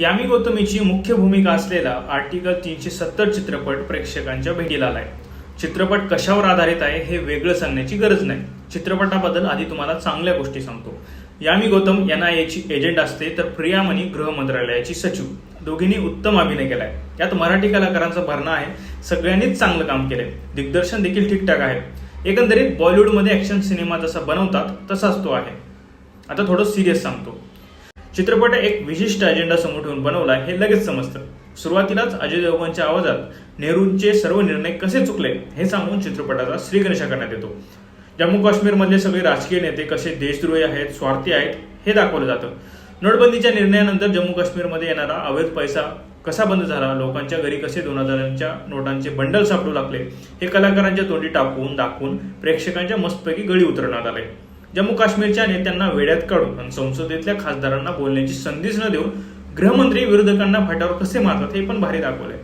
यामी गौतमीची मुख्य भूमिका असलेला आर्टिकल तीनशे सत्तर चित्रपट प्रेक्षकांच्या भेटीला आलाय. चित्रपट कशावर आधारित आहे हे वेगळं सांगण्याची गरज नाही. चित्रपटाबद्दल आधी तुम्हाला चांगल्या गोष्टी सांगतो. यामी गौतम एन आय एची एजंट असते तर प्रियामणी गृह मंत्रालयाची सचिव. दोघींनी उत्तम अभिनय केलाय. यात मराठी कलाकारांचा भरणा आहे. सगळ्यांनीच चांगलं काम केलंय. दिग्दर्शन देखील ठीकठाक आहे. एकंदरीत बॉलिवूडमध्ये ॲक्शन सिनेमा जसा बनवतात तसाच तो आहे. आता थोडं सिरियस सांगतो. चित्रपट एक विशिष्ट अजेंडा समोर ठेवून बनवला हे लगेच समजतं. सुरुवातीलाच अजय देवगणच्या आवाजात नेहरूंचे सर्व निर्णय कसे चुकले हे सांगून चित्रपटाचा श्रीगणेशा करण्यात येतो. जम्मू काश्मीरमधले सगळे राजकीय नेते कसे देशद्रोही आहेत स्वार्थी आहेत हे दाखवलं जातं. नोटबंदीच्या निर्णयानंतर जम्मू काश्मीरमध्ये येणारा अवैध पैसा कसा बंद झाला लोकांच्या घरी कसे दोन हजारांच्या नोटांचे बंडल सापडू लागले हे कलाकारांच्या तोंडी टाकून दाखवून प्रेक्षकांच्या मस्तपैकी गळी उतरण्यात आले. जम्मू काश्मीरच्या नेत्यांना वेड्यात काढून आणि संसदेतल्या खासदारांना बोलण्याची संधीच न देऊन गृहमंत्री विरोधकांना फाट्यावर कसे मारतात हे पण भारी दाखवलंय.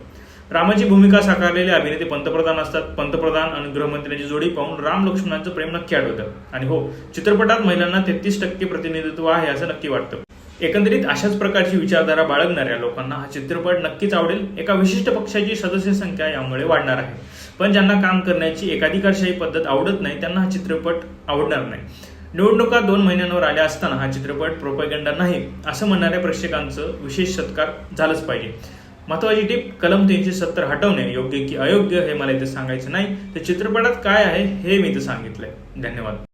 रामाची भूमिका साकारलेले अभिनेते पंतप्रधान असतात. पंतप्रधान आणि गृहमंत्र्यांची जोडी पाहून राम लक्ष्मणांचं प्रेम नक्की आठवतं आणि हो चित्रपटात महिलांना तेहतीस टक्के प्रतिनिधित्व आहे असं नक्की वाटतं. एकंदरीत अशाच प्रकारची विचारधारा बाळगणाऱ्या लोकांना हा चित्रपट नक्कीच आवडेल. एका विशिष्ट पक्षाची सदस्य संख्या यामुळे वाढणार आहे. पण ज्यांना काम करण्याची एकाधिकारशाही पद्धत आवडत नाही त्यांना हा चित्रपट आवडणार नाही. निवडणुका दोन महिन्यांवर आल्या असताना हा चित्रपट प्रोपॅगंडा नाही असं म्हणणाऱ्या प्रेक्षकांचं विशेष सत्कार झालंच पाहिजे. महत्वाची टीप कलम तीनशे सत्तर हटवणे योग्य की अयोग्य हे मला इथे सांगायचं नाही. तर चित्रपटात काय आहे हे मी इथं सांगितलंय. धन्यवाद.